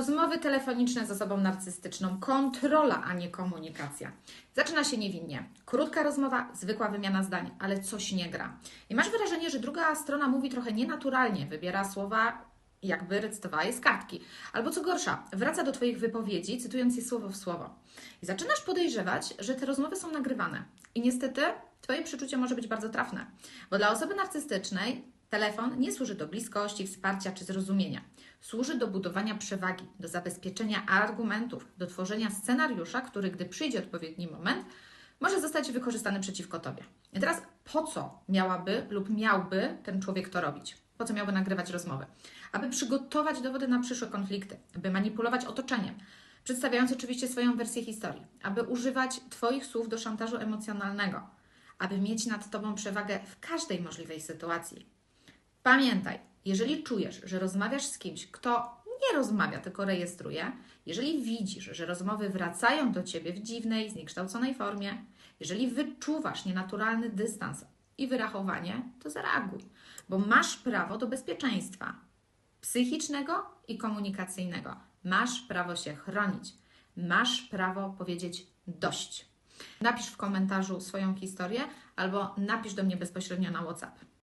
Rozmowy telefoniczne z osobą narcystyczną, kontrola, a nie komunikacja. Zaczyna się niewinnie. Krótka rozmowa, zwykła wymiana zdań, ale coś nie gra. I masz wrażenie, że druga strona mówi trochę nienaturalnie, wybiera słowa jakby recytowała je z kartki. Albo co gorsza, wraca do Twoich wypowiedzi, cytując je słowo w słowo. I zaczynasz podejrzewać, że te rozmowy są nagrywane. I niestety Twoje przeczucie może być bardzo trafne, bo dla osoby narcystycznej telefon nie służy do bliskości, wsparcia czy zrozumienia. Służy do budowania przewagi, do zabezpieczenia argumentów, do tworzenia scenariusza, który, gdy przyjdzie odpowiedni moment, może zostać wykorzystany przeciwko Tobie. I teraz po co miałaby lub miałby ten człowiek to robić? Po co miałby nagrywać rozmowy? Aby przygotować dowody na przyszłe konflikty, aby manipulować otoczeniem, przedstawiając oczywiście swoją wersję historii, aby używać Twoich słów do szantażu emocjonalnego, aby mieć nad Tobą przewagę w każdej możliwej sytuacji. Pamiętaj, jeżeli czujesz, że rozmawiasz z kimś, kto nie rozmawia, tylko rejestruje, jeżeli widzisz, że rozmowy wracają do ciebie w dziwnej, zniekształconej formie, jeżeli wyczuwasz nienaturalny dystans i wyrachowanie, to zareaguj, bo masz prawo do bezpieczeństwa psychicznego i komunikacyjnego. Masz prawo się chronić, masz prawo powiedzieć dość. Napisz w komentarzu swoją historię albo napisz do mnie bezpośrednio na WhatsApp.